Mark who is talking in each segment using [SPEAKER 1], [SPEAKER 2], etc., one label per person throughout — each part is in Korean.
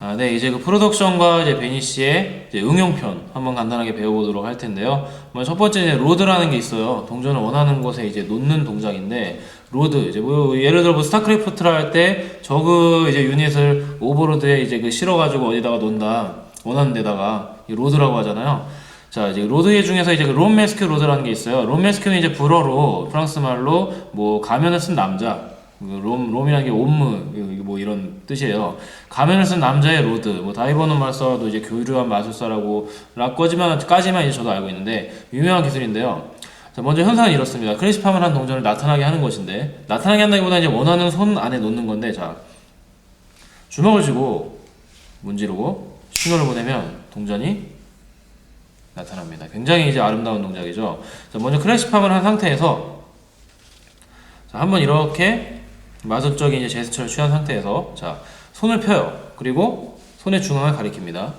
[SPEAKER 1] 아, 네, 이제 그 프로덕션과 이제 베니시의 이제 응용편 한번 간단하게 배워보도록 할 텐데요. 먼저 첫 번째 이제 로드라는 게 있어요. 동전을 원하는 곳에 이제 놓는 동작인데 로드 이제 뭐 예를 들어 뭐 스타크래프트를 할 때 저그 이제 유닛을 오버로드에 이제 그 실어가지고 어디다가 놓는다 원하는 데다가 이 로드라고 하잖아요. 자 이제 로드 중에서 이제 그 롬메스큐 로드라는 게 있어요. 롬메스큐는 이제 불어로 프랑스 말로 뭐 가면을 쓴 남자 그 롬, 롬이라는 게 옴무 뭐 이런 뜻이에요. 가면을 쓴 남자의 로드, 뭐 다이버노 마술사도 이제 교류한 마술사라고 라까지만 까지만 이제 저도 알고 있는데 유명한 기술인데요. 자, 먼저 현상은 이렇습니다. 크리스팜을 한 동전을 나타나게 하는 것인데 나타나게 한다기보다 이제 원하는 손 안에 놓는 건데 자 주먹을 쥐고 문지르고 신호를 보내면 동전이 나타납니다. 굉장히 이제 아름다운 동작이죠. 자, 먼저 크래시팜을 한 상태에서 자, 한번 이렇게 마술적인 이제 제스처를 취한 상태에서 자 손을 펴요. 그리고 손의 중앙을 가리킵니다.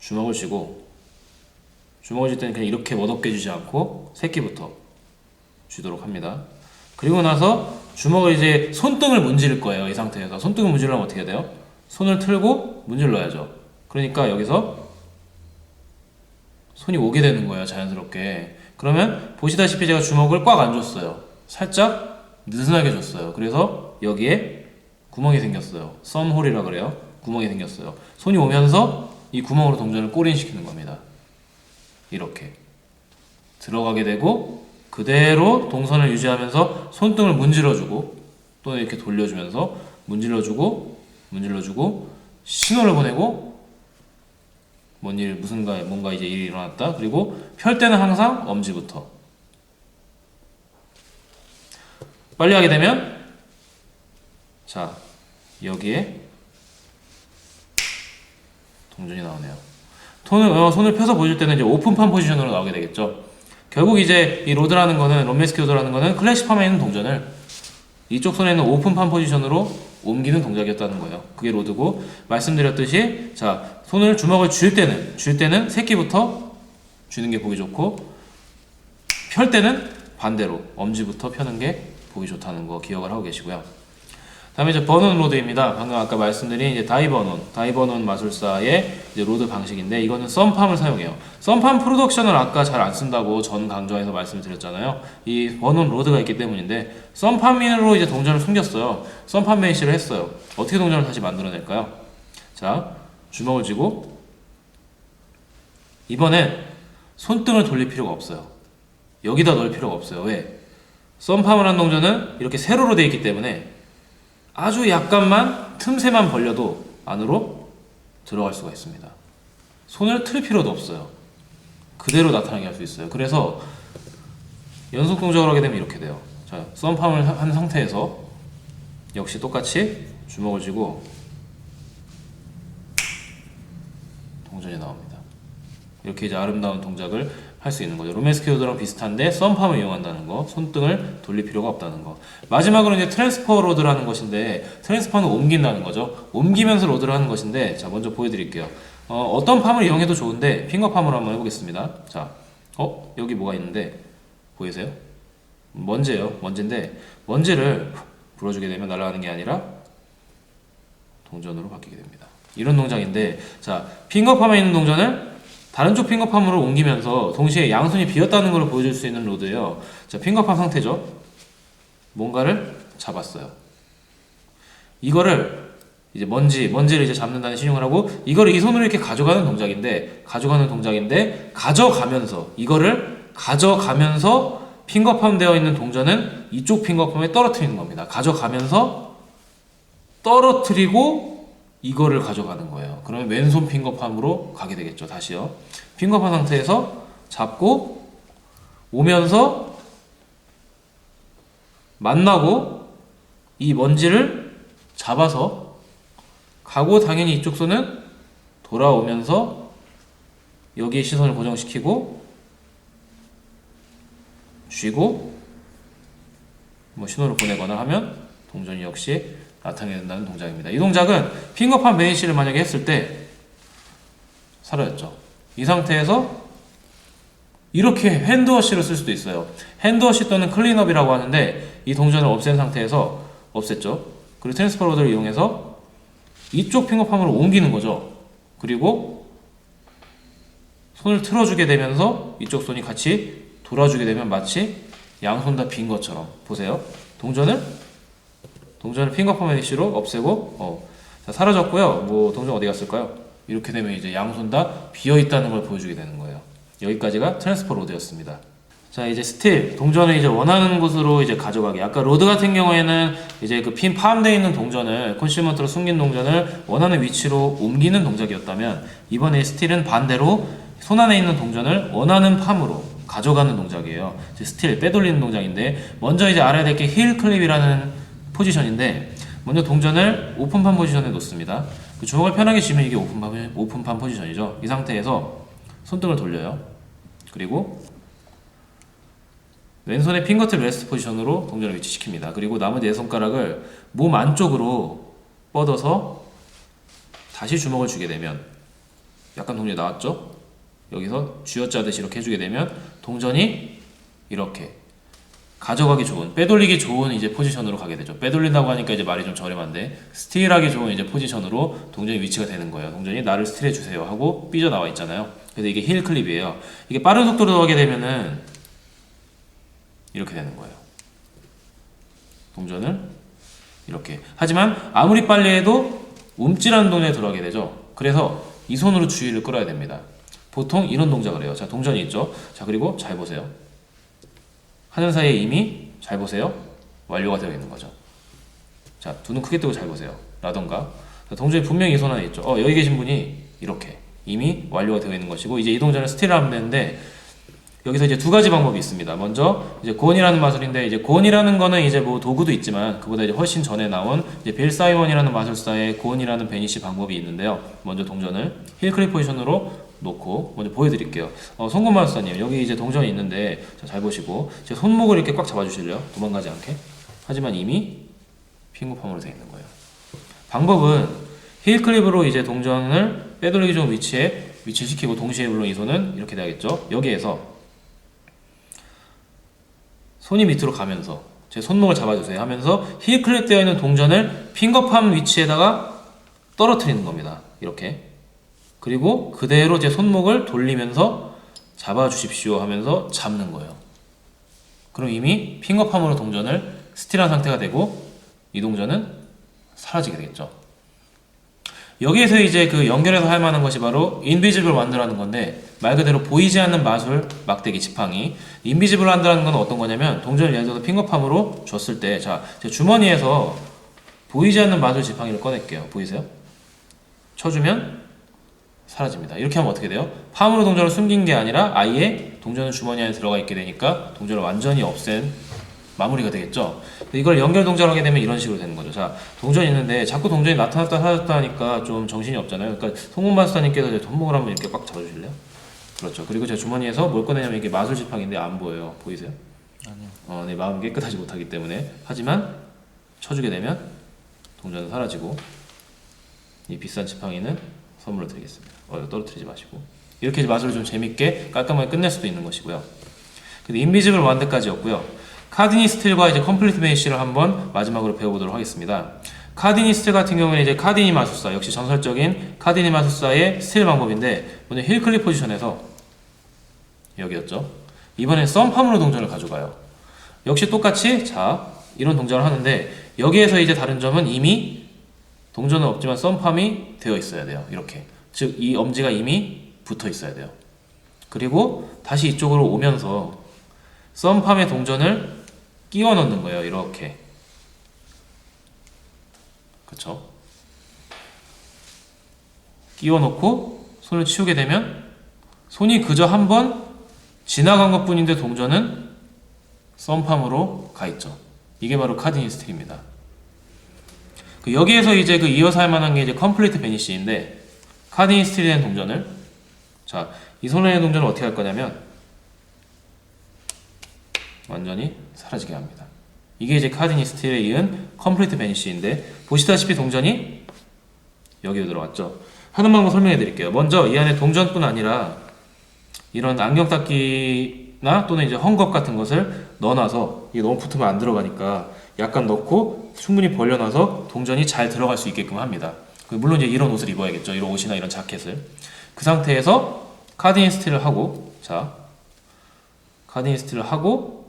[SPEAKER 1] 주먹을 쥐고 주먹을 쥘 때는 그냥 이렇게 멋없게 쥐지 않고 새끼부터 쥐도록 합니다. 그리고 나서 주먹을 이제 손등을 문지를 거예요. 이 상태에서 손등을 문지르려면 어떻게 돼요? 손을 틀고 문질러야죠. 그러니까 여기서 손이 오게 되는 거예요. 자연스럽게. 그러면 보시다시피 제가 주먹을 꽉 안 줬어요. 살짝 느슨하게 줬어요. 그래서 여기에 구멍이 생겼어요. 썸홀이라 그래요. 구멍이 생겼어요. 손이 오면서 이 구멍으로 동전을 꼬린시키는 겁니다. 이렇게 들어가게 되고 그대로 동선을 유지하면서 손등을 문질러주고 또는 이렇게 돌려주면서 문질러주고 문질러주고 신호를 보내고 뭔 일 무슨가 뭔가 이제 일이 일어났다 그리고 펼 때는 항상 엄지부터 빨리 하게 되면 자 여기에 동전이 나오네요. 손을, 어, 손을 펴서 보여줄 때는 이제 오픈판 포지션으로 나오게 되겠죠. 결국 이제 이 로드라는 거는 롬메스키 로드라는 거는 클래식팜에 있는 동전을 이쪽 손에 있는 오픈판 포지션으로 옮기는 동작이었다는 거예요. 그게 로드고 말씀드렸듯이 자 손을 주먹을 쥘 때는 쥘 때는 새끼부터 쥐는 게 보기 좋고 펼 때는 반대로 엄지부터 펴는 게 보기 좋다는 거 기억을 하고 계시고요. 다음에 이제 버논 로드입니다. 방금 아까 말씀드린 이제 다이버논, 다이버논 마술사의 이제 로드 방식인데 이거는 썸팜을 사용해요. 썸팜 프로덕션을 아까 잘 안 쓴다고 전 강조해서 말씀을 드렸잖아요. 이 버논 로드가 있기 때문인데 썸팜으로 이제 동전을 숨겼어요. 썸팜 메이시를 했어요. 어떻게 동전을 다시 만들어낼까요? 자, 주먹을 쥐고 이번엔 손등을 돌릴 필요가 없어요. 여기다 넣을 필요가 없어요. 왜? 썸팜을 한 동전은 이렇게 세로로 되어 있기 때문에 아주 약간만 틈새만 벌려도 안으로 들어갈 수가 있습니다. 손을 틀 필요도 없어요. 그대로 나타나게 할 수 있어요. 그래서 연속 동작을 하게 되면 이렇게 돼요. 자, 썸팜을 하- 한 상태에서 역시 똑같이 주먹을 쥐고 동전이 나옵니다. 이렇게 이제 아름다운 동작을 할 수 있는 거죠. 로맨스키오드랑 비슷한데 썸팜을 이용한다는 거, 손등을 돌릴 필요가 없다는 거. 마지막으로 이제 트랜스퍼 로드라는 것인데 트랜스퍼는 옮긴다는 거죠. 옮기면서 로드를 하는 것인데 자 먼저 보여드릴게요. 어, 떤 팜을 이용해도 좋은데 핑거 팜으로 한번 해보겠습니다. 자, 어 여기 뭐가 있는데 보이세요? 먼지예요. 먼지인데 먼지를 불어주게 되면 날아가는 게 아니라 동전으로 바뀌게 됩니다. 이런 동작인데 자 핑거팜에 있는 동전을 다른 쪽 핑거팜으로 옮기면서 동시에 양손이 비었다는 걸 보여줄 수 있는 로드예요. 자 핑거팜 상태죠. 뭔가를 잡았어요. 이거를 이제 먼지 먼지를 이제 잡는다는 신용을 하고 이거를 이 손으로 이렇게 가져가는 동작인데 가져가는 동작인데 가져가면서 이거를 가져가면서 핑거팜 되어 있는 동전은 이쪽 핑거팜에 떨어뜨리는 겁니다. 가져가면서 떨어뜨리고 이거를 가져가는 거예요. 그러면 왼손 핑거팜으로 가게 되겠죠. 다시요. 핑거팜 상태에서 잡고 오면서 만나고 이 먼지를 잡아서 가고 당연히 이쪽 손은 돌아오면서 여기에 시선을 고정시키고 쥐고 뭐 신호를 보내거나 하면 동전이 역시 나타나게 된다는 동작입니다. 이 동작은 핑거팜 메이시를 만약에 했을 때 사라졌죠. 이 상태에서 이렇게 핸드워시를 쓸 수도 있어요. 핸드워시 또는 클린업이라고 하는데 이 동전을 없앤 상태에서 없앴죠. 그리고 트랜스퍼 로드를 이용해서 이쪽 핑거팜으로 옮기는 거죠. 그리고 손을 틀어주게 되면서 이쪽 손이 같이 돌아주게 되면 마치 양손 다 빈 것처럼 보세요. 동전을 동전을 핑거팜 애니시로 없애고 어, 자, 사라졌고요. 뭐 동전 어디 갔을까요? 이렇게 되면 이제 양손 다 비어 있다는 걸 보여주게 되는 거예요. 여기까지가 트랜스퍼 로드였습니다. 자 이제 스틸 동전을 이제 원하는 곳으로 이제 가져가기. 아까 로드 같은 경우에는 이제 그핀 파함되어 있는 동전을 콘실먼트로 숨긴 동전을 원하는 위치로 옮기는 동작이었다면 이번에 스틸은 반대로 손 안에 있는 동전을 원하는 팜으로 가져가는 동작이에요. 스틸 빼돌리는 동작인데 먼저 이제 알아야 될 게 힐 클립이라는 포지션인데 먼저 동전을 오픈판 포지션에 놓습니다. 그 주먹을 편하게 쥐면 이게 오픈판 오픈판 포지션이죠. 이 상태에서 손등을 돌려요. 그리고 왼손의 핑거팁 레스트 포지션으로 동전을 위치시킵니다. 그리고 나머지 네 손가락을 몸 안쪽으로 뻗어서 다시 주먹을 주게 되면 약간 동전이 나왔죠? 여기서 쥐어짜듯이 이렇게 해주게 되면 동전이 이렇게 가져가기 좋은 빼돌리기 좋은 이제 포지션으로 가게 되죠. 빼돌린다고 하니까 이제 말이 좀 저렴한데 스틸하기 좋은 이제 포지션으로 동전이 위치가 되는 거예요. 동전이 나를 스틸해 주세요 하고 삐져 나와 있잖아요. 그래서 이게 힐 클립이에요. 이게 빠른 속도로 하게 되면은 이렇게 되는 거예요. 동전을 이렇게. 하지만 아무리 빨리 해도 움찔하는 동작에 들어가게 되죠. 그래서 이 손으로 주의를 끌어야 됩니다. 보통 이런 동작을 해요. 자, 동전이 있죠. 자, 그리고 잘 보세요. 하는 사이에 이미 잘 보세요. 완료가 되어 있는 거죠. 자, 두 눈 크게 뜨고 잘 보세요. 라던가. 자, 동전이 분명히 이 손 안에 있죠. 어, 여기 계신 분이 이렇게 이미 완료가 되어 있는 것이고 이제 이 동전을 스틸을 하면 되는데 여기서 이제 두 가지 방법이 있습니다. 먼저 이제 고온이라는 마술인데 이제 고온이라는 거는 이제 뭐 도구도 있지만 그보다 이제 훨씬 전에 나온 이제 빌 사이먼이라는 마술사의 고온이라는 베니시 방법이 있는데요. 먼저 동전을 힐클립 포지션으로 놓고 먼저 보여드릴게요. 어, 송금 마술사님 여기 이제 동전이 있는데 자, 잘 보시고 제 손목을 이렇게 꽉 잡아주실래요? 도망가지 않게. 하지만 이미 핑거팜으로 되어 있는 거예요. 방법은 힐클립으로 이제 동전을 빼돌리기 좋은 위치에 위치시키고 동시에 물론 이 손은 이렇게 돼야겠죠. 여기에서 손이 밑으로 가면서 제 손목을 잡아주세요 하면서 힐 클립 되어 있는 동전을 핑거팜 위치에다가 떨어뜨리는 겁니다. 이렇게 그리고 그대로 제 손목을 돌리면서 잡아주십시오 하면서 잡는 거예요. 그럼 이미 핑거팜으로 동전을 스틸한 상태가 되고 이 동전은 사라지게 되겠죠. 여기에서 이제 그 연결해서 할 만한 것이 바로 인비지블 완드라는 건데 말 그대로 보이지 않는 마술 막대기 지팡이 인비지블 완드라는 건 어떤 거냐면 동전을 예를 들어서 핑거팜으로 줬을 때 자, 제 주머니에서 보이지 않는 마술 지팡이를 꺼낼게요. 보이세요? 쳐주면 사라집니다. 이렇게 하면 어떻게 돼요? 팜으로 동전을 숨긴 게 아니라 아예 동전은 주머니 안에 들어가 있게 되니까 동전을 완전히 없앤 마무리가 되겠죠. 이걸 연결 동작을 하게 되면 이런 식으로 되는 거죠. 자, 동전이 있는데 자꾸 동전이 나타났다 사라졌다 하니까 좀 정신이 없잖아요. 그러니까 송문마스터님께서 제 손목을 한번 이렇게 꽉 잡아주실래요? 그렇죠. 그리고 제 주머니에서 뭘 꺼내냐면 이게 마술 지팡인데 안 보여요. 보이세요?
[SPEAKER 2] 아니요.
[SPEAKER 1] 어, 내 마음이 깨끗하지 못하기 때문에 하지만 쳐주게 되면 동전은 사라지고 이 비싼 지팡이는 선물로 드리겠습니다. 어, 떨어뜨리지 마시고 이렇게 마술을 좀 재밌게 깔끔하게 끝낼 수도 있는 것이고요. 근데 인비지블 완드까지였고요. 카디니 스틸과 이제 컴플리트 메이시를 한번 마지막으로 배워보도록 하겠습니다. 카디니 스틸 같은 경우는 이제 카디니 마술사 역시 전설적인 카디니 마술사의 스틸 방법인데 먼저 힐클립 포지션에서 여기였죠. 이번엔 썸팜으로 동전을 가져가요. 역시 똑같이 자 이런 동작을 하는데 여기에서 이제 다른 점은 이미 동전은 없지만 썸팜이 되어 있어야 돼요. 이렇게 즉 이 엄지가 이미 붙어 있어야 돼요. 그리고 다시 이쪽으로 오면서 썸팜의 동전을 끼워 넣는 거예요. 이렇게 그쵸? 끼워 넣고 손을 치우게 되면 손이 그저 한 번 지나간 것 뿐인데 동전은 썸팜으로 가 있죠. 이게 바로 카디니 스틸입니다. 그 여기에서 이제 그 이어서 할 만한 게 이제 컴플리트 베니시인데 카디니 스틸이 된 동전을 자, 이 있는 동전을 어떻게 할 거냐면 완전히 사라지게 합니다. 이게 이제 카디니 스틸에 이은 컴플리트 베니시인데 보시다시피 동전이 여기로 들어갔죠. 하는 방법 설명해 드릴게요. 먼저 이 안에 동전뿐 아니라 이런 안경 닦기나 또는 이제 헝겊 같은 것을 넣어놔서 이게 너무 붙으면 안 들어가니까 약간 넣고 충분히 벌려놔서 동전이 잘 들어갈 수 있게끔 합니다. 그 물론 이제 이런 옷을 입어야겠죠. 이런 옷이나 이런 자켓을. 그 상태에서 카드 인스틸을 하고 자 카드 인스틸을 하고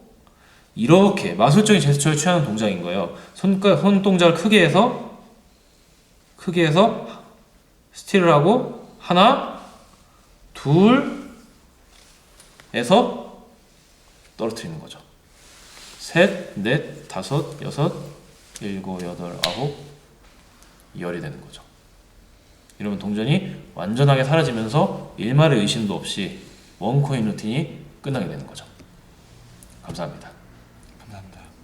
[SPEAKER 1] 이렇게 마술적인 제스처를 취하는 동작인 거예요. 손, 손 동작을 크게 해서 크게 해서 스틸을 하고 하나 둘에서 떨어뜨리는 거죠. 셋, 넷, 다섯, 여섯, 일곱, 여덟, 아홉, 열이 되는 거죠. 이러면 동전이 완전하게 사라지면서 일말의 의심도 없이 원코인 루틴이 끝나게 되는 거죠. 감사합니다.